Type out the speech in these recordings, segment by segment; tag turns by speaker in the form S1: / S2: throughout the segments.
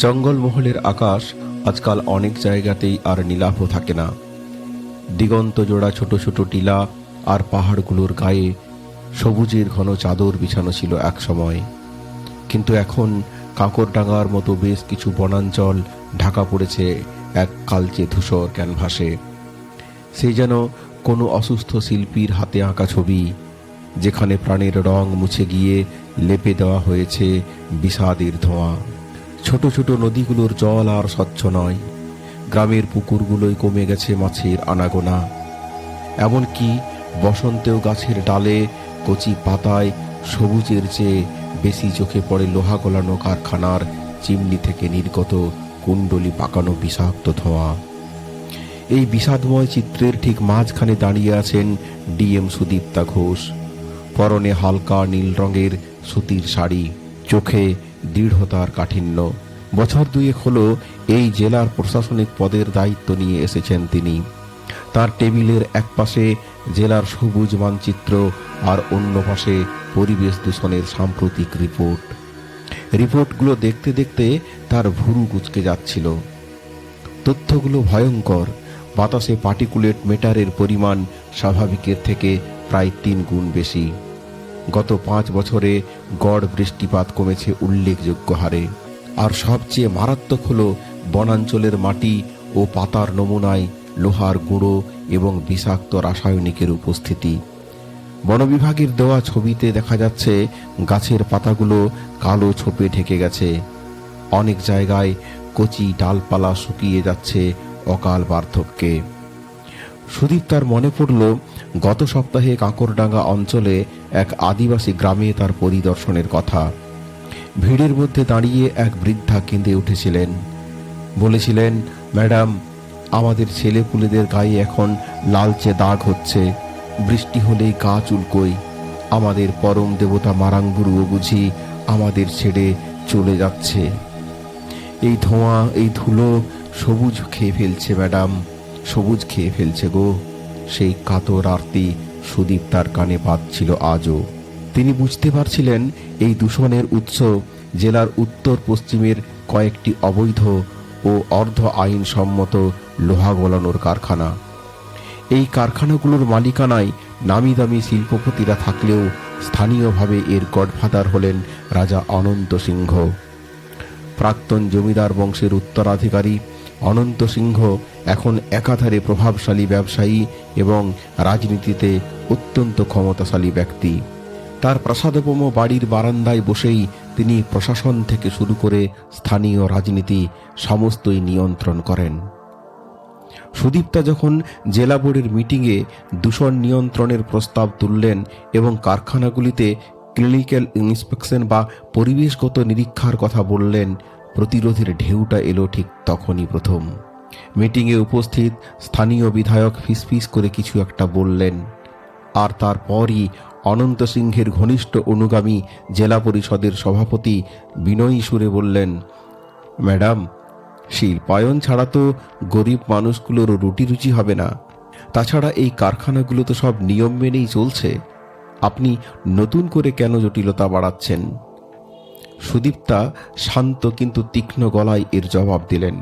S1: জঙ্গলমহলের আকাশ আজকাল অনেক জায়গাতেই আর নীলাভ থাকে না। দিগন্ত জোড়া ছোট ছোট টিলা আর পাহাড়গুলোর গায়ে সবুজের ঘন চাদর বিছানো ছিল এক সময়। কিন্তু এখন কাঁকরডাঙ্গার মতো বেশ কিছু বনাঞ্চল ঢাকা পড়েছে এক কালচে ধূসর ক্যানভাসে। সেই যেন কোনো অসুস্থ শিল্পীর হাতে আঁকা ছবি, যেখানে প্রাণের রং মুছে গিয়ে লেপে দেওয়া হয়েছে বিষাদের ধোঁয়া। ছোট ছোট নদীগুলোর জল আর স্বচ্ছ নয়। গ্রামের পুকুরগুলোয় কমে গেছে মাছের আনাগোনা। এমনকি বসন্তেও গাছের ডালে কচি পাতায় সবুজের চেয়ে বেশি চোখে পড়ে লোহা গলানো কারখানার চিমনি থেকে নির্গত কুণ্ডলি পাকানো বিষাক্ত ধোঁয়া। এই বিষাদময় চিত্রের ঠিক মাঝখানে দাঁড়িয়ে আছেন ডিএম সুদীপ্তা ঘোষ। পরনে হালকা নীল রঙের সুতির শাড়ি। চোখে দৃঢ়তার কাঠিন্য। বছর দুয়েক হলো এই জেলার প্রশাসনিক পদের দায়িত্ব নিয়ে এসেছেন তিনি। তার টেবিলের এক পাশে জেলার সবুজ মানচিত্র আর অন্য পাশে পরিবেশ দূষণের সাম্প্রতিক রিপোর্ট। রিপোর্টগুলো দেখতে দেখতে তার ভুরু কুচকে যাচ্ছিল। তথ্যগুলো ভয়ঙ্কর। বাতাসে পার্টিকুলেট মেটারের পরিমাণ স্বাভাবিকের থেকে প্রায় তিন গুণ বেশি। গত পাঁচ বছরে গড় বৃষ্টিপাত কমেছে উল্লেখযোগ্য হারে। আর সবচেয়ে মারাত্মক হল বনাঞ্চলের মাটি ও পাতার নমুনায় লোহার গুঁড়ো এবং বিষাক্ত রাসায়নিকের উপস্থিতি। বন বিভাগের দেওয়া ছবিতে দেখা যাচ্ছে গাছের পাতাগুলো কালো ছোপে ঢেকে গেছে। অনেক জায়গায় কচি ডালপালা শুকিয়ে যাচ্ছে অকাল বার্ধক্যে সুদীপ তার মনে পড়ল, গত সপ্তাহে কাঁকরডাঙ্গা অঞ্চলে এক আদিবাসী গ্রামে তার পরিদর্শনের কথা। ভিড়ের মধ্যে দাঁড়িয়ে এক বৃদ্ধা কেঁদে উঠেছিলেন। বলেছিলেন, ম্যাডাম, আমাদের ছেলেপুলেদের গায়ে এখন লালচে দাগ হচ্ছে। বৃষ্টি হলেই গা চুলকোই। আমাদের পরম দেবতা মারাঙ্গুরুও বুঝি আমাদের ছেড়ে চলে যাচ্ছে। এই ধোঁয়া, এই ধুলো সবুজ খেয়ে ফেলছে, ম্যাডাম। সবুজ খেয়ে ফেলছে গো। সেই কাতর আরতি সুদীপ তার কানে পাচ্ছিল আজও। তিনি বুঝতে পারছিলেন এই দূষণের উৎস জেলার উত্তর পশ্চিমের কয়েকটি অবৈধ ও অর্ধ আইনসম্মত লোহা গলানোর কারখানা। এই কারখানাগুলোর মালিকানায় নামি দামি শিল্পপতিরা থাকলেও স্থানীয়ভাবে এর গডফাদার হলেন রাজা অনন্ত সিংহ। প্রাক্তন জমিদার বংশের উত্তরাধিকারী অনন্ত সিংহ এখন একাধারে প্রভাবশালী ব্যবসায়ী এবং রাজনীতিতে অত্যন্ত ক্ষমতাশালী ব্যক্তি। তার প্রাসাদপম বাড়ির বারান্দায় বসেই তিনি প্রশাসন থেকে শুরু করে স্থানীয় রাজনীতি সমস্তই নিয়ন্ত্রণ করেন। সুদীপ্তা যখন জেলা বোর্ডের মিটিংয়ে দূষণ নিয়ন্ত্রণের প্রস্তাব তুললেন এবং কারখানাগুলিতে ক্লিনিক্যাল ইন্সপেকশন বা পরিবেশগত নিরীক্ষার কথা বললেন প্রতিরোধের ঢেউটা এলো ঠিক তখনই প্রথম। মিটিংয়ে উপস্থিত স্থানীয় বিধায়ক ফিসফিস করে কিছু একটা বললেন। আর তারপরই অনন্ত সিংহের ঘনিষ্ঠ অনুগামী জেলা পরিষদের সভাপতি বিনয়ী সুরে বললেন, ম্যাডাম, শিল্পায়ন ছাড়া তো গরিব মানুষগুলোর রুটি রুচি হবে না। তাছাড়া এই কারখানাগুলো তো সব নিয়ম মেনেই চলছে। আপনি নতুন করে কেন জটিলতা বাড়াচ্ছেন? সুদীপ্তা শান্ত কিন্তু তীক্ষ্ণ গলায় এর জবাব দিলেন,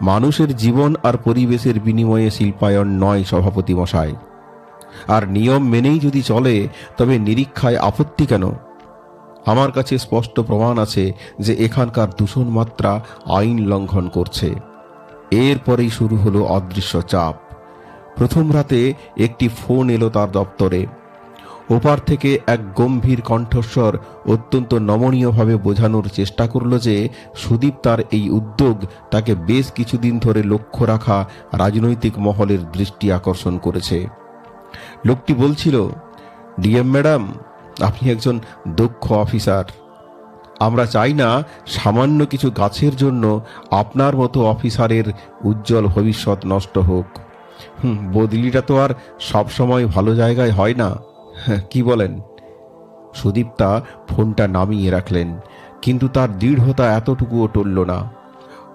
S1: মানুষের জীবন আর পরিবেশের বিনিময়ে শিল্পায়ন নয় সভাপতি মশাই। আর নিয়ম মেনেই যদি চলে, তবে নিরীক্ষায় আপত্তি কেন? আমার কাছে স্পষ্ট প্রমাণ আছে যে এখানকার দূষণ মাত্রা আইন লঙ্ঘন করছে। এরপরেই শুরু হলো অদৃশ্য চাপ। প্রথম রাতে একটি ফোন এলো তার দপ্তরে। ওপার থেকে এক গম্ভীর কণ্ঠস্বর অত্যন্ত নমনীয়ভাবে বোঝানোর চেষ্টা করল যে সুদীপ তার এই উদ্যোগ তাকে বেশ কিছুদিন ধরে লক্ষ্য রাখা রাজনৈতিক মহলের দৃষ্টি আকর্ষণ করেছে। লোকটি বলছিল, ডিএম ম্যাডাম, আপনি একজন দক্ষ অফিসার। আমরা চাই না সামান্য কিছু গাছের জন্য আপনার মতো অফিসারের উজ্জ্বল ভবিষ্যৎ নষ্ট হোক। হুম, বদলিটা তো আর সবসময় ভালো জায়গায় হয় না। কি বলেন? সুদীপ্তা ফোনটা নামিয়ে রাখলেন, কিন্তু তার দৃঢ়তা এতটুকুও টলল না।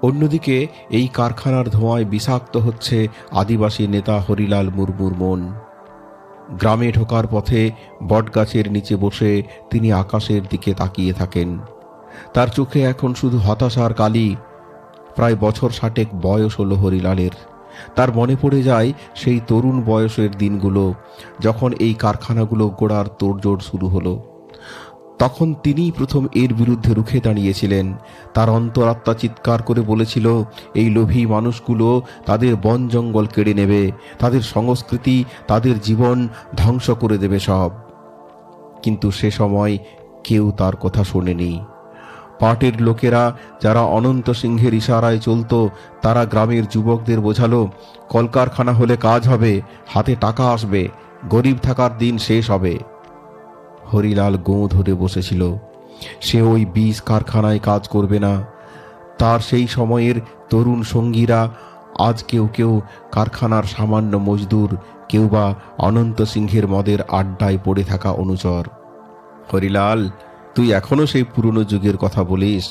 S1: অন্যদিকে এই কারখানার ধোঁয়ায় বিষাক্ত হচ্ছে আদিবাসী নেতা হরিলাল মুর্মুর মন। গ্রামে ঢোকার পথে বটগাছের নিচে বসে তিনি আকাশের দিকে তাকিয়ে থাকেন। তার চোখে এখন শুধু হতাশার কালি। প্রায় বছর ষাটেক বয়স হলো হরিলালের। তার মনে পড়ে যায় সেই তরুণ বয়সের দিনগুলো, যখন এই কারখানাগুলো গোড়ার তোড়জোড় শুরু হলো। তখন তিনিই প্রথম এর বিরুদ্ধে রুখে দাঁড়িয়েছিলেন। তার অন্তরাত্মা চিৎকার করে বলেছিল, এই লোভী মানুষগুলো তাদের বন জঙ্গল কেড়ে নেবে, তাদের সংস্কৃতি, তাদের জীবন ধ্বংস করে দেবে সব। কিন্তু সে সময় কেউ তার কথা শোনেনি। পাটের লোকেরা যারা অনন্ত সিংহের ইশারায় চলত, তারা গ্রামের যুবকদের বোঝালো, কলকারখানা হলে কাজ হবে, হাতে টাকা আসবে, গরিব থাকার দিন শেষ হবে। হরিলাল গোঁ ধরে বসেছিল, সে ওই বীজ কারখানায় কাজ করবে না। তার সেই সময়ের তরুণ সঙ্গীরা, আজ কেউ কেউ কারখানার সামান্য মজদুর, কেউ বা অনন্ত সিংহের মদের আড্ডায় পড়ে থাকা অনুচর। হরিলাল তুই এখনও সেই পুরনো যুগের কথা বলিস?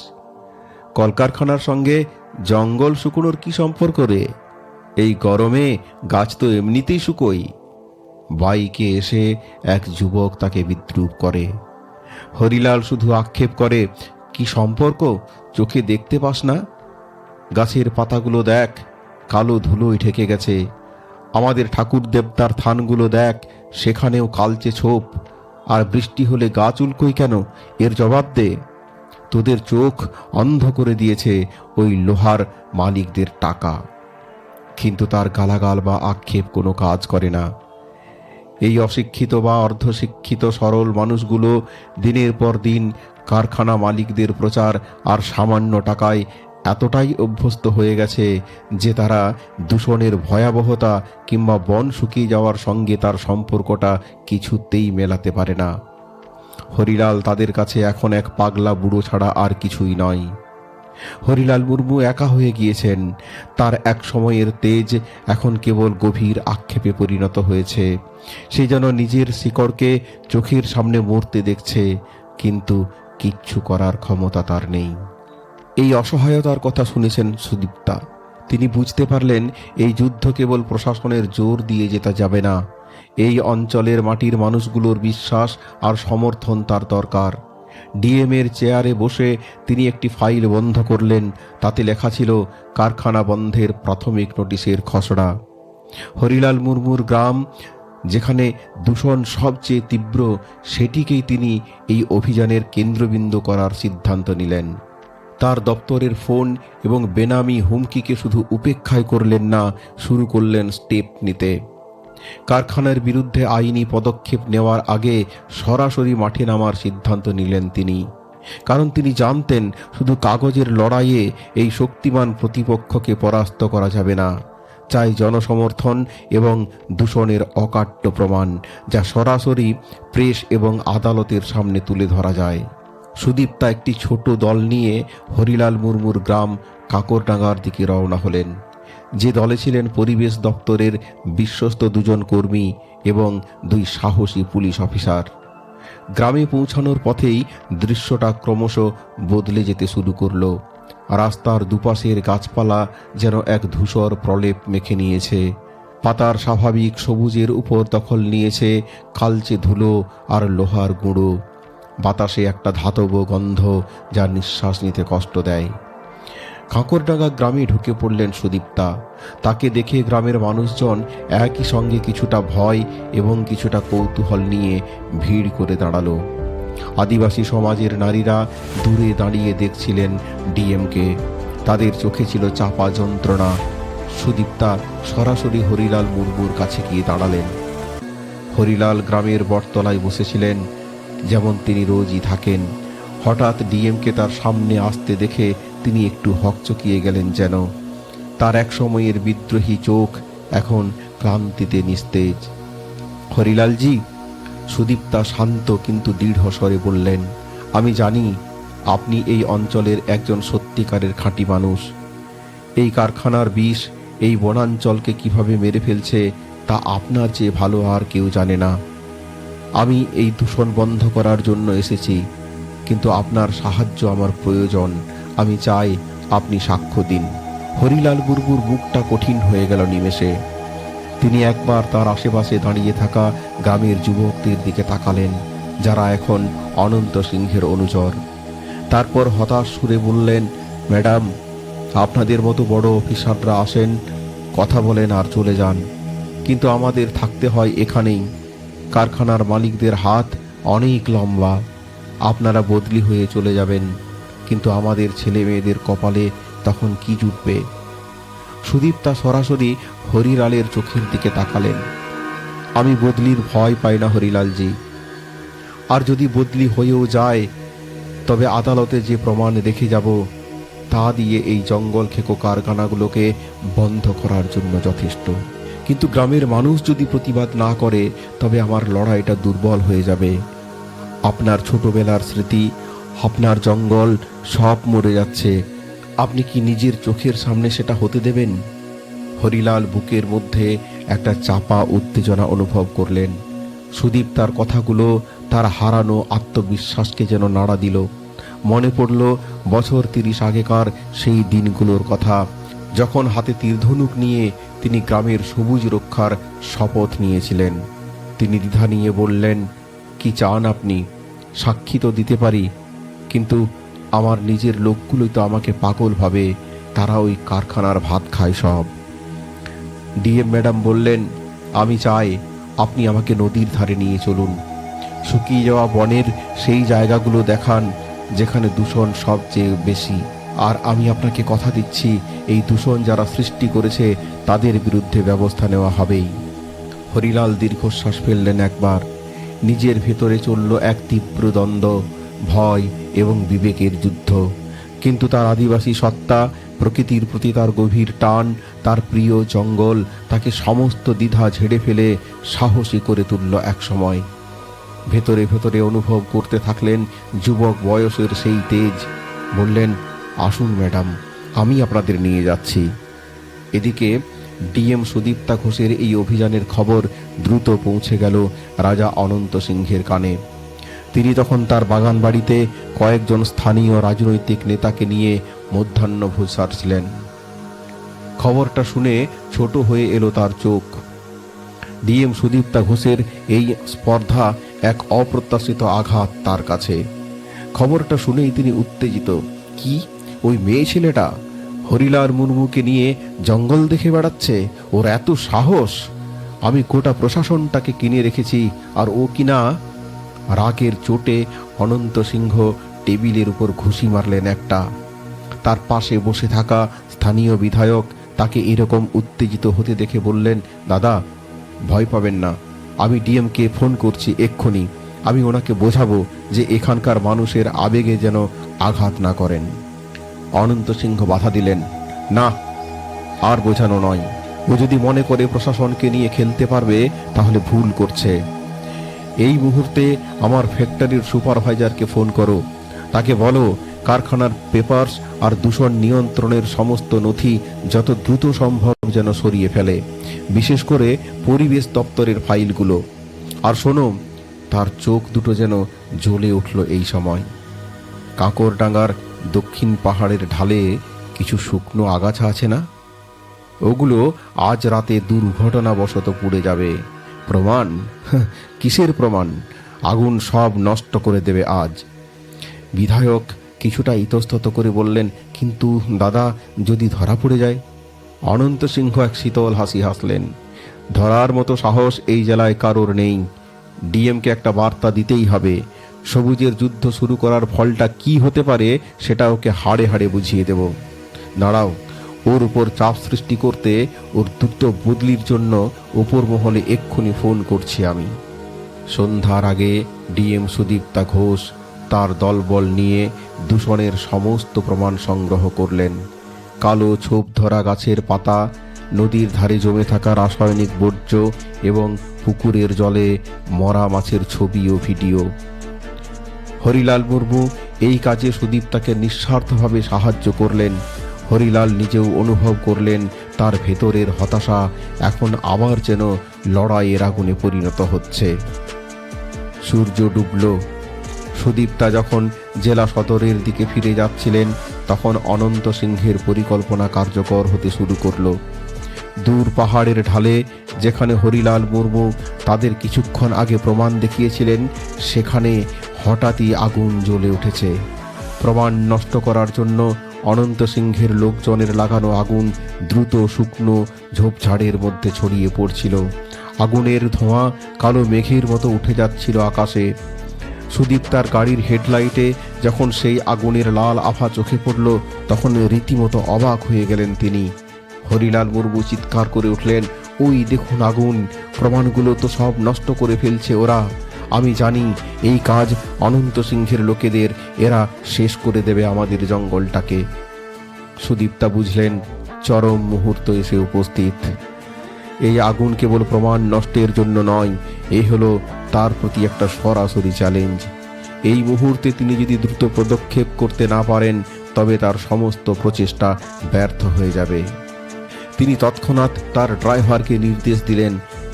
S1: কলকারখানার সঙ্গে জঙ্গল শুকোনোর কি সম্পর্ক রে? এই গরমে গাছ তো এমনিতেই শুকোই বাইকে এসে এক যুবক তাকে বিদ্রুপ করে। হরিলাল শুধু আক্ষেপ করে, কি সম্পর্ক? চোখে দেখতে পাস না? গাছের পাতাগুলো দেখ, কালো ধুলোয় ঢেকে গেছে। আমাদের ঠাকুর দেবতার থানগুলো দেখ, সেখানেও কালচে ছোপ। আর বৃষ্টি হলে গাছ উল্কোই কেন? এর জবাব দে। তোদের চোখ অন্ধ করে দিয়েছে ওই লোহার মালিকদের টাকা। কিন্তু তার গালাগাল বা আক্ষেপ কোনো কাজ করে না। এই অশিক্ষিত বা অর্ধশিক্ষিত সরল মানুষগুলো দিনের পর দিন কারখানা মালিকদের প্রচার আর সামান্য টাকায় এতটাই অভ্যস্ত হয়ে গেছে যে তারা দূষণের ভয়াবহতা কিংবা বন শুকিয়ে যাওয়ার সঙ্গে তার সম্পর্কটা কিছুতেই মেলাতে পারে না। হরিলাল তাদের কাছে এখন এক পাগলা বুড়ো ছাড়া আর কিছুই নয়। হরিলাল মুর্মু একা হয়ে গিয়েছেন। তার এক সময়ের তেজ এখন কেবল গভীর আক্ষেপে পরিণত হয়েছে। সে যেন নিজের শিকড়কে চোখের সামনে মরতে দেখছে, কিন্তু কিচ্ছু করার ক্ষমতা তার নেই। এই অসহায়তার কথা শুনেছেন সুদীপ্তা। তিনি বুঝতে পারলেন, এই যুদ্ধ কেবল প্রশাসনের জোর দিয়ে যেতে যাবে না। এই অঞ্চলের মাটির মানুষগুলোর বিশ্বাস আর সমর্থন তার দরকার। ডিএমের চেয়ারে বসে তিনি একটি ফাইল বন্ধ করলেন, তাতে লেখা ছিল, কারখানা বন্ধের প্রাথমিক নোটিশের খসড়া। হরিলাল মুর্মুর গ্রাম, যেখানে দূষণ সবচেয়ে তীব্র, সেটিকেই তিনি এই অভিযানের কেন্দ্রবিন্দু করার সিদ্ধান্ত নিলেন। তার দপ্তরের ফোন এবং বেনামি হুমকিকে শুধু উপেক্ষায় করলেন না, শুরু করলেন স্টেপ নিতে। কারখানার বিরুদ্ধে আইনি পদক্ষেপ নেওয়ার আগে সরাসরি মাঠে নামার সিদ্ধান্ত নিলেন তিনি। কারণ তিনি জানতেন, শুধু কাগজের লড়াইয়ে এই শক্তিমান প্রতিপক্ষকে পরাস্ত করা যাবে না। চাই জনসমর্থন এবং দূষণের অকাট্য প্রমাণ, যা সরাসরি প্রেস এবং আদালতের সামনে তুলে ধরা যায়। সুদীপ্তা একটি ছোট দল নিয়ে হরিলাল মুর্মুর গ্রাম কাকরডাঙ্গার দিকে রওনা হলেন। যে দলে ছিলেন পরিবেশ দপ্তরের বিশ্বস্ত দুজন কর্মী এবং দুই সাহসী পুলিশ অফিসার। গ্রামে পৌঁছানোর পথেই দৃশ্যটা ক্রমশ বদলে যেতে শুরু করল। রাস্তার দুপাশের গাছপালা যেন এক ধূসর প্রলেপ মেখে নিয়েছে। পাতার স্বাভাবিক সবুজের উপর দখল নিয়েছে কালচে ধুলো আর লোহার গুঁড়ো। বাতাসে একটা ধাতব গন্ধ যা নিঃশ্বাস নিতে কষ্ট দেয়। কাঁকরডাঙ্গা গ্রামে ঢুকে পড়লেন সুদীপ্তা। তাকে দেখে গ্রামের মানুষজন একই সঙ্গে কিছুটা ভয় এবং কিছুটা কৌতূহল নিয়ে ভিড় করে দাঁড়াল। আদিবাসী সমাজের নারীরা দূরে দাঁড়িয়ে দেখছিলেন ডিএমকে। তাদের চোখে ছিল চাপা যন্ত্রণা। সুদীপ্তা সরাসরি হরিলাল মুর্মুর কাছে গিয়ে দাঁড়ালেন। হরিলাল গ্রামের বটতলায় বসেছিলেন। যেমন তিনি রোজই থাকেন। হঠাৎ ডিএমকে তার সামনে আসতে দেখে তিনি একটু হকচকিয়ে গেলেন যেন। তার এক সময়ের বিদ্রোহী চোখ এখন ক্লান্তিতে নিস্তেজ। হরিলালজি, সুদীপ্তা শান্ত কিন্তু দৃঢ় স্বরে বললেন, আমি জানি আপনি এই অঞ্চলের একজন সত্যিকারের খাঁটি মানুষ। এই কারখানার বিষ, এই বনাঞ্চলকে কীভাবে মেরে ফেলছে তা আপনার চেয়ে ভালো আর কেউ জানে না। আমি এই দূষণ বন্ধ করার জন্য এসেছি, কিন্তু আপনার সাহায্য আমার প্রয়োজন। আমি চাই আপনি সাক্ষ্য দিন। হরিলাল বুরবুর মুখটা কঠিন হয়ে গেল নিমেষে। তিনি একবার তার আশেপাশে দাঁড়িয়ে থাকা গ্রামের যুবকদের দিকে তাকালেন, যারা এখন অনন্ত সিংহের অনুচর। তারপর হতাশ সুরে বললেন, ম্যাডাম, আপনাদের মতো বড় অফিসাররা আসেন, কথা বলেন আর চলে যান। কিন্তু আমাদের থাকতে হয় এখানেই। কারখানার মালিকদের হাত অনেক লম্বা। আপনারা বদলি হয়ে চলে যাবেন, কিন্তু আমাদের ছেলে মেয়েদের কপালে তখন কি জুটবে? সুদীপ তা সরাসরি হরিলালের চোখের দিকে তাকালেন। আমি বদলির ভয় পাই না হরিলালজি। আর যদি বদলি হয়েও যায়, তবে আদালতে যে প্রমাণ রেখে যাব, তা দিয়ে এই জঙ্গল খেকো কারখানাগুলোকে বন্ধ করার জন্য যথেষ্ট। কিন্তু গ্রামের মানুষ যদি প্রতিবাদ না করে, তবে আমার লড়াইটা দুর্বল হয়ে যাবে। আপনার ছোটবেলার স্মৃতি, আপনার জঙ্গল সব মরে যাচ্ছে। আপনি কি নিজের চোখের সামনে সেটা হতে দেবেন? হরিলাল বুকের মধ্যে একটা চাপা উত্তেজনা অনুভব করলেন। সুদীপ তার কথাগুলো, তার হারানো আত্মবিশ্বাসকে যেন নাড়া দিল। মনে পড়ল, বছর তিরিশ আগেকার সেই দিনগুলোর কথা। যখন হাতে তীরধনুক নিয়ে তিনি গ্রামের সবুজ রক্ষার শপথ নিয়েছিলেন। তিনি দ্বিধা নিয়ে বললেন, কি চান আপনি? সাক্ষী তো দিতে পারি, কিন্তু আমার নিজের লোকগুলোই তো আমাকে পাগল ভাবে, তারা ওই কারখানার ভাত খায় সব। ডিএম ম্যাডাম বললেন, আমি চাই আপনি আমাকে নদীর ধারে নিয়ে চলুন। শুকিয়ে যাওয়া বনের সেই জায়গাগুলো দেখান, যেখানে দূষণ সবচেয়ে বেশি। আর আমি আপনাকে কথা দিচ্ছি, এই দূষণ যারা সৃষ্টি করেছে, তাদের বিরুদ্ধে ব্যবস্থা নেওয়া হবেই। হরিলাল দীর্ঘশ্বাস ফেললেন একবার। নিজের ভেতরে চলল এক তীব্র দ্বন্দ্ব, ভয় এবং বিবেকের যুদ্ধ। কিন্তু তার আদিবাসী সত্তা, প্রকৃতির প্রতি তার গভীর টান, তার প্রিয় জঙ্গল, তাকে সমস্ত দ্বিধা ঝেড়ে ফেলে সাহসী করে তুলল একসময়। ভেতরে ভেতরে অনুভব করতে থাকলেন যুবক বয়সের সেই তেজ। বললেন আসুন, ম্যাডাম, আমি আপনাদের নিয়ে যাচ্ছি। এদিকে ডিএম সুদীপ্তা ঘোষের এই অভিযানের খবর দ্রুত পৌঁছে গেল রাজা অনন্ত সিংহের কানে। তিনি তখন তার বাগান বাড়িতে কয়েকজন স্থানীয় রাজনৈতিক নেতাকে নিয়ে মধ্যাহ্নভোজ সারছিলেন। খবরটা শুনে ছোট হয়ে এলো তার চোখ। ডিএম সুদীপ্তা ঘোষের এই স্পর্ধা এক অপ্রত্যাশিত আঘাত তার কাছে। খবরটা শুনেই তিনি উত্তেজিত। কি? ওই মেয়ে ছেলেটা হরিলাল মুর্মুকে নিয়ে জঙ্গল দেখে বেড়াচ্ছে, ওর এত সাহস। আমি গোটা প্রশাসনটাকে কিনে রেখেছি, আর ও কিনা রাগের চোটে অনন্ত সিংহ টেবিলের উপর ঘুষি মারলেন একটা। তার পাশে বসে থাকা স্থানীয় বিধায়ক তাকে এরকম উত্তেজিত হতে দেখে বললেন, দাদা, ভয় পাবেন না। আমি ডিএমকে ফোন করছি এক্ষুনি। আমি ওনাকে বোঝাবো যে এখানকার মানুষের আবেগে যেন আঘাত না করেন। অনন্ত সিংহ বাধা দিলেন, না, আর বোঝানো নয়। ও যদি মনে করে প্রশাসনকে নিয়ে খেলতে পারবে, তাহলে ভুল করছে। এই মুহূর্তে আমার ফ্যাক্টরির সুপারভাইজারকে ফোন করো। তাকে বলো, কারখানার পেপারস আর দূষণ নিয়ন্ত্রণের সমস্ত নথি যত দ্রুত সম্ভব যেন সরিয়ে ফেলে, বিশেষ করে পরিবেশ দপ্তরের ফাইলগুলো। আর শোনো, তার চোখ দুটো যেন জ্বলে উঠল এই সময়। কাঁকরডাঙ্গার দক্ষিণ পাহাড়ের ঢালে কিছু শুকনো আগাছা আছে না? ওগুলো আজ রাতে দুর্ঘটনাবশত পুড়ে যাবে। প্রমাণ? কিসের প্রমাণ? আগুন সব নষ্ট করে দেবে আজ। বিধায়ক কিছুটা ইতস্তত করে বললেন, কিন্তু দাদা, যদি ধরা পড়ে যায়? অনন্ত সিংহ এক শীতল হাসি হাসলেন। ধরার মতো সাহস এই জেলায় কারোর নেই। ডিএমকে একটা বার্তা দিতেই হবে। সবুজের যুদ্ধ শুরু করার ফলটা কি হতে পারে সেটা ওকে হাড়ে হাড়ে বুঝিয়ে দেব। দাঁড়াও, ওর উপর চাপ সৃষ্টি করতে ওর দ্রুত বদলির জন্য ওপর মহলে এক্ষুনি ফোন করছি আমি। সন্ধ্যার আগে ডিএম সুদীপ্তা ঘোষ তার দলবল নিয়ে দূষণের সমস্ত প্রমাণ সংগ্রহ করলেন। কালো ছোপ ধরা গাছের পাতা, নদীর ধারে জমে থাকা রাসায়নিক বর্জ্য এবং পুকুরের জলে মরা মাছের ছবি ও ভিডিও। হরিলাল মুর্মু এই কাজে সুদীপ্তাকে নিঃস্বার্থভাবে সাহায্য করলেন। হরিলাল নিজেও অনুভব করলেন, তার ভেতরের হতাশা এখন আবার যেন লড়াইয়ের আগুনে পরিণত হচ্ছে। সূর্য ডুবল। সুদীপ্তা যখন জেলা সদরের দিকে ফিরে যাচ্ছিলেন, তখন অনন্ত সিংহের পরিকল্পনা কার্যকর হতে শুরু করল। দূর পাহাড়ের ঢালে যেখানে হরিলাল মুর্মু তাদের কিছুক্ষণ আগে প্রমাণ দেখিয়েছিলেন, সেখানে হঠাৎই আগুন জ্বলে উঠেছে। প্রমাণ নষ্ট করার জন্য অনন্ত সিংহের লোকজনের লাগানো আগুন দ্রুত শুকনো ঝোপঝাড়ের মধ্যে ছড়িয়ে পড়ছিল। আগুনের ধোঁয়া কালো মেঘের মতো উঠে যাচ্ছিল আকাশে। সুদীপ তার গাড়ির হেডলাইটে যখন সেই আগুনের লাল আভা চোখে পড়ল, তখন রীতিমতো অবাক হয়ে গেলেন তিনি। হরিলাল মুর্মু চিৎকার করে উঠলেন, ওই দেখুন আগুন, প্রমাণগুলো তো সব নষ্ট করে ফেলছে ওরা। আমি জানি এই কাজ অনন্ত সিংহের লোকেদের, এরা শেষ করে দেবে আমাদের জঙ্গলটাকে। সুদীপ্তা বুঝলেন, চরম মুহূর্ত এসে উপস্থিত। এই আগুন কেবল প্রমাণ নষ্টের জন্য নয় এই হলো তার প্রতি একটা সরাসরি চ্যালেঞ্জ এই মুহূর্তে তিনি যদি দ্রুত পদক্ষেপ করতে না পারেন, তবে তার সমস্ত প্রচেষ্টা ব্যর্থ হয়ে যাবে। তিনি তৎক্ষণাৎ তার ড্রাইভারকে নির্দেশ দিলেন,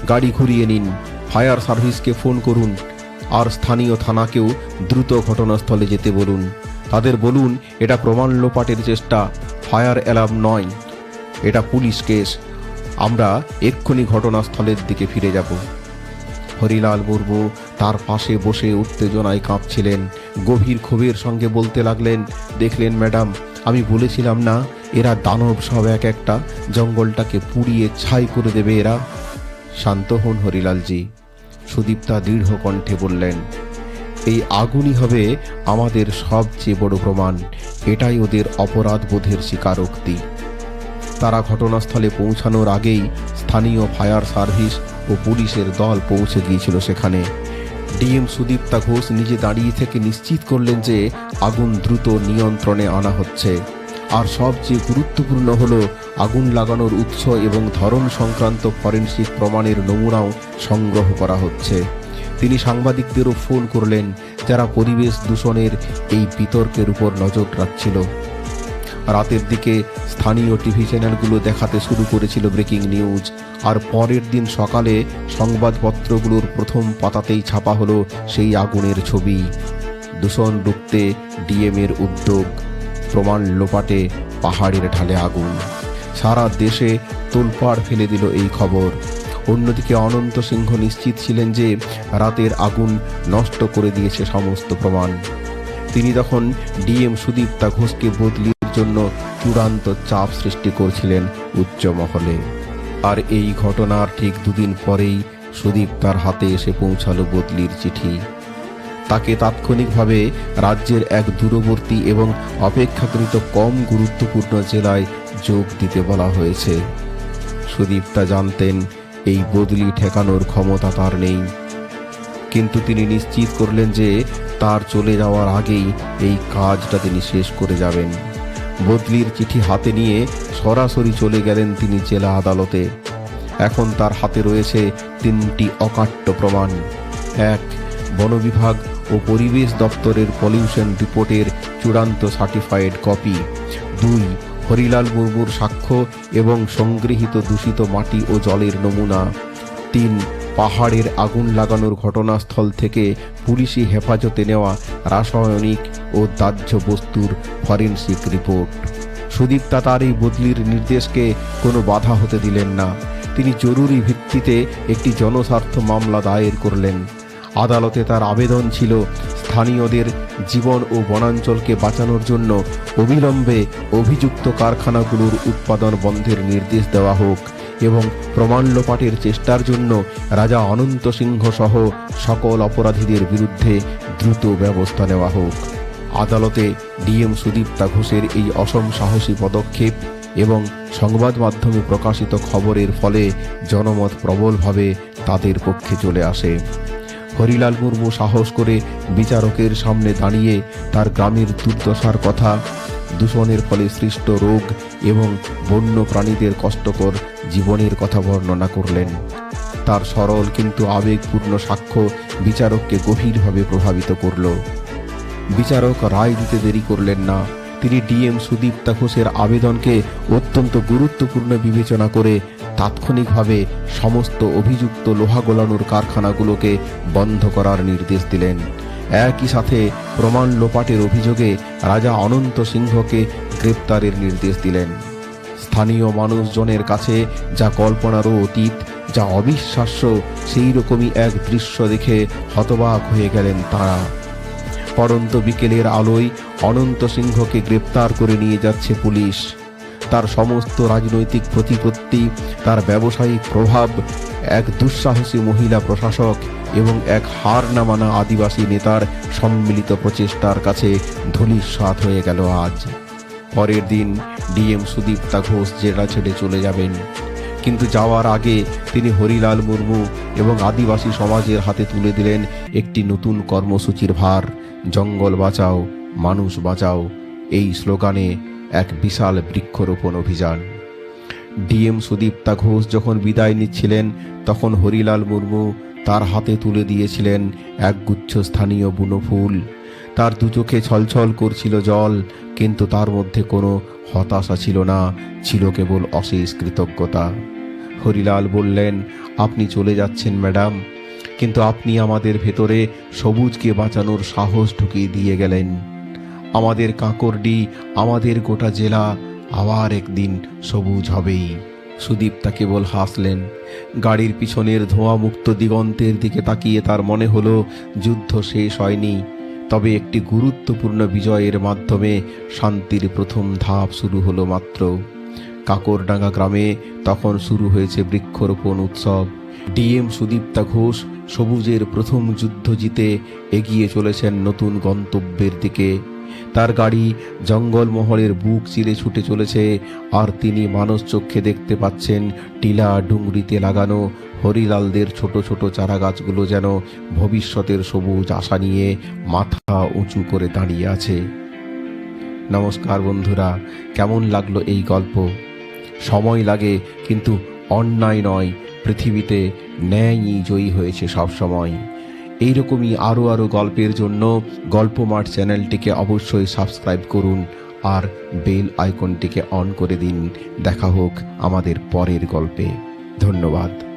S1: গাড়ি ঘুরিয়ে নিন। ফায়ার সার্ভিসকে ফোন করুন আর স্থানীয় থানাকেও দ্রুত ঘটনাস্থলে যেতে বলুন। তাদের বলুন, এটা প্রমাণ লোপাটের চেষ্টা, ফায়ার অ্যালার্ম নয়। এটা পুলিশ কেস। আমরা এক্ষুনি ঘটনাস্থলের দিকে ফিরে যাব। হরিলাল মুর্মু তার পাশে বসে উত্তেজনায় কাঁপছিলেন। গভীর ক্ষোভের সঙ্গে বলতে লাগলেন, দেখলেন ম্যাডাম, আমি বলেছিলাম না, এরা দানব সব এক একটা, জঙ্গলটাকে পুড়িয়ে ছাই করে দেবে এরা। শান্ত হন হরিলালজি। সুদীপ্তা দৃঢ় কণ্ঠে বললেন, এই আগুনই হবে আমাদের সবচেয়ে বড় প্রমাণ। এটাই ওদের অপরাধ বোধের স্বীকারোক্তি। তারা ঘটনাস্থলে পৌঁছানোর আগেই স্থানীয় ফায়ার সার্ভিস ও পুলিশের দল পৌঁছে গিয়েছিল সেখানে। ডিএম সুদীপ্তা ঘোষ নিজে দাঁড়িয়ে থেকে নিশ্চিত করলেন যে আগুন দ্রুত নিয়ন্ত্রণে আনা হচ্ছে। আর সবচেয়ে গুরুত্বপূর্ণ হল আগুন লাগানোর উৎস এবং ধরন সংক্রান্ত ফরেনসিক প্রমাণের নমুনাও সংগ্রহ করা হচ্ছে। তিনি সাংবাদিকদেরও ফোন করলেন, যারা পরিবেশ দূষণের এই বিতর্কের উপর নজর রাখছিল। রাতের দিকে স্থানীয় টিভি চ্যানেলগুলো দেখাতে শুরু করেছিল ব্রেকিং নিউজ। আর পরের দিন সকালে সংবাদপত্রগুলোর প্রথম পাতাতেই ছাপা হলো সেই আগুনের ছবি। দূষণ রুখতে ডিএমের উদ্যোগ। প্রমাণ লোপাটে পাহাড়ের ঢালে আগুন। সারা দেশে তোলপাড় ফেলে দিল এই খবর। অন্যদিকে অনন্ত সিংহ নিশ্চিত ছিলেন যে রাতের আগুন নষ্ট করে দিয়েছে সমস্ত প্রমাণ। তিনি তখন ডিএম সুদীপ্তা ঘোষকে বদলির জন্য চূড়ান্ত চাপ সৃষ্টি করছিলেন উচ্চ মহলে। আর এই ঘটনার ঠিক দুদিন পরেই সুদীপ তার হাতে এসে পৌঁছালো বদলির চিঠি। তাকে তাৎক্ষণিকভাবে রাজ্যের এক দূরবর্তী এবং অপেক্ষাকৃত কম গুরুত্বপূর্ণ জেলায় যোগ দিতে বলা হয়েছে। সুদীপ্তা জানতেন, এই বদলি ঠেকানোর ক্ষমতা তার নেই। কিন্তু তিনি নিশ্চিত করলেন যে তার চলে যাওয়ার আগেই এই কাজটা তিনি শেষ করে যাবেন। বদলির চিঠি হাতে নিয়ে সরাসরি চলে গেলেন তিনি জেলা আদালতে। এখন তার হাতে রয়েছে তিনটি অকাট্য প্রমাণ। এক বন বিভাগ ও পরিবেশ দপ্তরের পলিউশন রিপোর্টের চূড়ান্ত সার্টিফাইড কপি। দুই, হরিলাল মুর্মুর সাক্ষ্য এবং সংগৃহীত দূষিত মাটি ও জলের নমুনা। তিন, পাহাড়ের আগুন লাগানোর ঘটনাস্থল থেকে পুলিশি হেফাজতে নেওয়া রাসায়নিক ও দাহ্য বস্তুর ফরেন্সিক রিপোর্ট। সুদীপ্তা তার এই বদলির নির্দেশকে কোনো বাধা হতে দিলেন না। তিনি জরুরি ভিত্তিতে একটি জনস্বার্থ মামলা দায়ের করলেন। আদালতে তার আবেদন ছিল স্থানীয়দের জীবন ও বনাঞ্চলকে বাঁচানোর জন্য অবিলম্বে অভিযুক্ত কারখানাগুলোর উৎপাদন বন্ধের নির্দেশ দেওয়া হোক এবং প্রমাণ লোপাটের চেষ্টার জন্য রাজা অনন্ত সিংহ সহ সকল অপরাধীদের বিরুদ্ধে দ্রুত ব্যবস্থা নেওয়া হোক। আদালতে ডিএম সুদীপ্তা ঘোষের এই অসম সাহসী পদক্ষেপ এবং সংবাদ মাধ্যমে প্রকাশিত খবরের ফলে জনমত প্রবলভাবে তাদের পক্ষে চলে আসে। হরিলাল মুর্মু সাহস করে বিচারকের সামনে দাঁড়িয়ে তার গ্রামের দুর্দশার কথা, দূষণের ফলে সৃষ্ট রোগ এবং বন্য প্রাণীদের কষ্টকর জীবনের কথা বর্ণনা করলেন। তার সরল কিন্তু আবেগপূর্ণ সাক্ষ্য বিচারককে গভীরভাবে প্রভাবিত করল। বিচারক রায় দিতে দেরি করলেন না। তিনি ডিএম সুদীপ্তা ঘোষের আবেদনকে অত্যন্ত গুরুত্বপূর্ণ বিবেচনা করে তাৎক্ষণিকভাবে সমস্ত অভিযুক্ত লোহা গোলানোর কারখানাগুলোকে বন্ধ করার নির্দেশ দিলেন। একই সাথে প্রমাণ লোপাটের অভিযোগে রাজা অনন্ত সিংহকে গ্রেপ্তারের নির্দেশ দিলেন। স্থানীয় মানুষজনের কাছে যা কল্পনারও অতীত, যা অবিশ্বাস্য সেই রকমই এক দৃশ্য দেখে হতবাক হয়ে গেলেন তারা। পড়ন্ত বিকেলের আলোয় অনন্ত সিংহকে গ্রেপ্তার করে নিয়ে যাচ্ছে পুলিশ। তার সমস্ত রাজনৈতিক প্রতিপত্তি, তার ব্যবসায়িক প্রভাব, এক দুঃসাহসী মহিলা প্রশাসক এবং এক হার না মানা আদিবাসী নেতার সম্মিলিত প্রচেষ্টার কাছে ধূলিসাৎ হয়ে গেল আজ। পরের দিন ডিএম সুদীপ্তা ঘোষ জেলা ছেড়ে চলে যাবেন। কিন্তু যাওয়ার আগে তিনি হরিলাল মুর্মু এবং আদিবাসী সমাজের হাতে তুলে দিলেন একটি নতুন কর্মসূচির ভার। জঙ্গল বাঁচাও, মানুষ বাঁচাও, এই স্লোগানে এক বিশাল বৃক্ষরোপণ অভিযান। ডিএম সুদীপ্তা ঘোষ যখন বিদায় নিচ্ছিলেন, তখন হরিলাল মুর্মু তার হাতে তুলে দিয়েছিলেন একগুচ্ছ স্থানীয় বুনো ফুল তার দু চোখে ছলছল করছিল জল, কিন্তু তার মধ্যে কোনো হতাশা ছিল না, ছিল কেবল অশেষ কৃতজ্ঞতা। হরিলাল বললেন, আপনি চলে যাচ্ছেন, ম্যাডাম। কিন্তু আপনি আমাদের ভেতরে সবুজকে বাঁচানোর সাহস ঢুকিয়ে দিয়ে গেলেন। আমাদের কাঁকরডি আমাদের গোটা জেলা আবার একদিন সবুজ হবেই। সুদীপ্তা কেবল হাসলেন। গাড়ির পিছনের ধোঁয়ামুক্ত দিগন্তের দিকে তাকিয়ে তার মনে হলো, যুদ্ধ শেষ হয়নি। তবে একটি গুরুত্বপূর্ণ বিজয়ের মাধ্যমে শান্তির প্রথম ধাপ শুরু হলো মাত্র। কাকরডাঙ্গা গ্রামে তখন শুরু হয়েছে বৃক্ষরোপণ উৎসব। ডিএম সুদীপ্তা ঘোষ সবুজের প্রথম যুদ্ধ জিতে এগিয়ে চলেছেন নতুন গন্তব্যের দিকে। তার গাড়ি জঙ্গলমহলের বুক চিরে ছুটে চলেছে আর তিনি মানুষ চক্ষে দেখতে পাচ্ছেন টিলা ডুংরিতে লাগানো হরিলালদের ছোট ছোট চারা গাছগুলো যেন ভবিষ্যতের সবুজ আশা নিয়ে মাথা উঁচু করে দাঁড়িয়ে আছে। নমস্কার বন্ধুরা, কেমন লাগল এই গল্প? সময় লাগে, কিন্তু অন্যায় নয় পৃথিবীতে ন্যায়ই জয়ী হয়েছে সবসময়। এইরকমই আরও আরও গল্পের জন্য গল্প মাঠ চ্যানেলটিকে অবশ্যই সাবস্ক্রাইব করুন আর বেল আইকনটিকে অন করে দিন। দেখা হোক আমাদের পরের গল্পে। ধন্যবাদ।